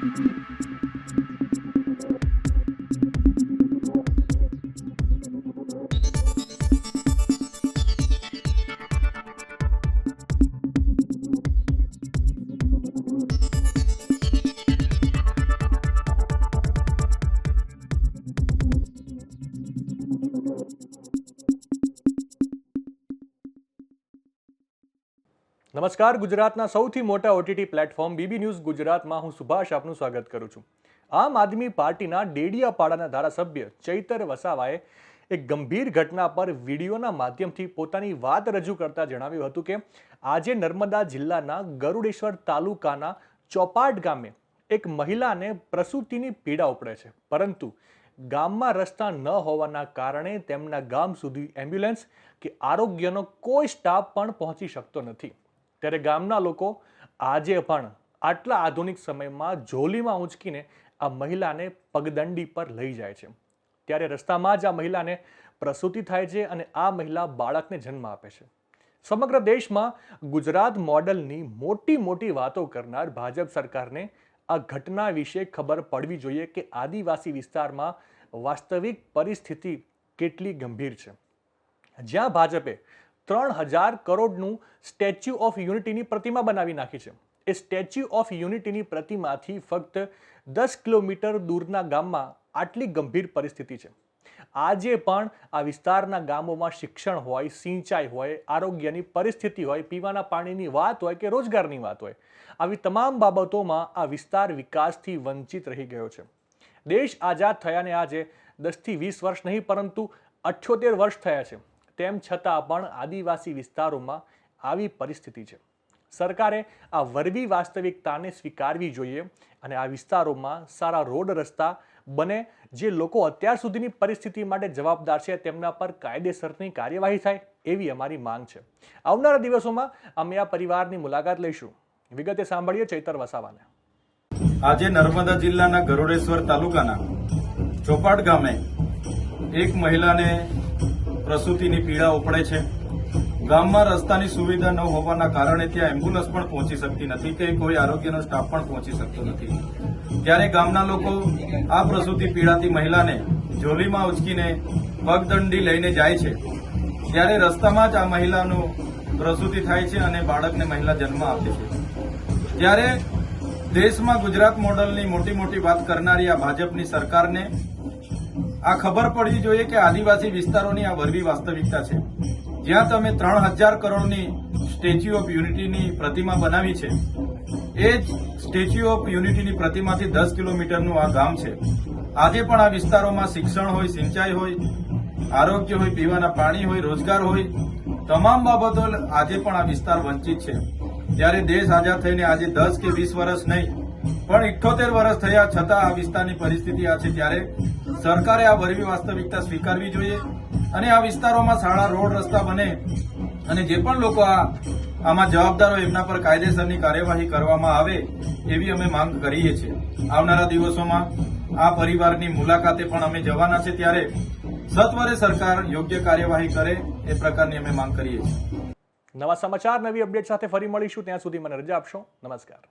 Thank નમસ્કાર, ગુજરાતના સૌથી મોટા ઓટીટી પ્લેટફોર્મ બીબી ન્યૂઝ ગુજરાતમાં હું સુભાષ આપનું સ્વાગત કરું છું. આમ આદમી પાર્ટીના ડેડિયાપાડાના ધારાસભ્ય ચૈતર વસાવાએ એક ગંભીર ઘટના પર વિડીયોના માધ્યમથી પોતાની વાત રજૂ કરતા જણાવ્યું હતું કે, આજે નર્મદા જિલ્લાના ગરુડેશ્વર તાલુકાના ચોપાટ ગામે એક મહિલાને પ્રસૂતિની પીડા ઉપડે છે. પરંતુ ગામમાં રસ્તા ન હોવાના કારણે તેમના ગામ સુધી એમ્બ્યુલન્સ કે આરોગ્યનો કોઈ સ્ટાફ પણ પહોંચી શકતો નથી. ત્યારે ગામના લોકો આજે પણ આટલા આધુનિક સમયમાં ઝોલીમાં ઊંચકીને આ મહિલાને પગદંડી પર લઈ જાય છે. ત્યારે રસ્તામાં જ આ મહિલાને પ્રસૂતિ થાય છે અને આ મહિલા બાળકને જન્મ આપે છે. સમગ્ર દેશમાં ગુજરાત મોડલની મોટી મોટી વાતો કરનાર ભાજપ સરકારને આ ઘટના વિશે ખબર પડવી જોઈએ કે આદિવાસી વિસ્તારમાં વાસ્તવિક પરિસ્થિતિ કેટલી ગંભીર છે. જ્યાં ભાજપે ત્રણ હજાર કરોડનું સ્ટેચ્યુ ઓફ યુનિટીની પ્રતિમા બનાવી નાખી છે. એ સ્ટેચ્યુ ઓફ યુનિટીની પ્રતિમાથી ફક્ત દસ કિલોમીટર દૂરના ગામમાં આટલી ગંભીર પરિસ્થિતિ છે. આજે પણ આ વિસ્તારના ગામોમાં શિક્ષણ હોય, સિંચાઈ હોય, આરોગ્યની પરિસ્થિતિ હોય, પીવાના પાણીની વાત હોય કે રોજગારની વાત હોય, આવી તમામ બાબતોમાં આ વિસ્તાર વિકાસથી વંચિત રહી ગયો છે. દેશ આઝાદ થયાને આજે દસથી વીસ વર્ષ નહીં, પરંતુ અઠ્યોતેર વર્ષ થયા છે. તેમ છતાં પણ આદિવાસી વિસ્તારોમાં આવી પરિસ્થિતિ છે. સરકારે આ વરવી વાસ્તવિકતાને સ્વીકારવી જોઈએ અને આ વિસ્તારોમાં સારા રોડ રસ્તા બને જે લોકો અત્યાર સુધીની પરિસ્થિતિ માટે જવાબદાર છે તેમના પર કાયદેસરની કાર્યવાહી થાય એવી અમારી માંગ છે. આવનારા દિવસોમાં અમે આ પરિવારની મુલાકાત લઈશું. વિગતે સાંભળીએ ચૈતર વસાવાને. આજે નર્મદા જિલ્લાના ગરોડેશ્વર તાલુકાના ચોપાટ ગામે એક મહિલાને પ્રસૂતિની પીડા ઉપડે છે. ગામમાં રસ્તાની સુવિધા ન હોવાના કારણે ત્યાં એમ્બ્યુલન્સ પણ પહોંચી શકતી નથી કે કોઈ આરોગ્યનો સ્ટાફ પણ પહોંચી શકતો નથી. ત્યારે ગામના લોકો આ પ્રસૂતિ પીડાતી મહિલાને જોલીમાં ઉચકીને પગદંડી લઈને જાય છે. ત્યારે રસ્તામાં જ આ મહિલાનું પ્રસૂતિ થાય છે અને બાળકને મહિલા જન્મ આપે છે. ત્યારે દેશમાં ગુજરાત મોડલની મોટી મોટી વાત કરનારી આ ભાજપની સરકારને આ ખબર પડવી જોઈએ કે આદિવાસી વિસ્તારોની આ વરવી વાસ્તવિકતા છે. જ્યાં તમે ત્રણ હજાર કરોડની સ્ટેચ્યુ ઓફ યુનિટીની પ્રતિમા બનાવી છે, એ જ સ્ટેચ્યુ ઓફ યુનિટીની પ્રતિમાથી દસ કિલોમીટરનું આ ગામ છે. આજે પણ આ વિસ્તારોમાં શિક્ષણ હોય, સિંચાઈ હોય, આરોગ્ય હોય, પીવાના પાણી હોય, રોજગાર હોય, તમામ બાબતો આજે પણ આ વિસ્તાર વંચિત છે. જ્યારે દેશ આઝાદ થઈને આજે દસ કે વીસ વર્ષ નહીં, પણ ઇઠ્ઠોતેર વર્ષ થયા છતાં આ વિસ્તારની પરિસ્થિતિ આ છે. ત્યારે સરકારે આ ભરવી વાસ્તવિકતા સ્વીકારવી જોઈએ અને આ વિસ્તારોમાં શાળા, રોડ, રસ્તા બને અને જે પણ લોકો આ, આમાં જવાબદાર હોય એમના પર કાયદેસરની કાર્યવાહી કરવામાં આવે એવી અમે માંગ કરીએ છીએ. આવનારા દિવસોમાં આ પરિવારની મુલાકાતે પણ અમે જવાના છે ત્યારે સત્વરે સરકાર યોગ્ય કાર્યવાહી કરે એ પ્રકારની અમે માંગ કરીએ છીએ. નવા સમાચાર, નવી અપડેટ સાથે ફરી મળીશું. ત્યાં સુધી મને રજા આપશો. નમસ્કાર.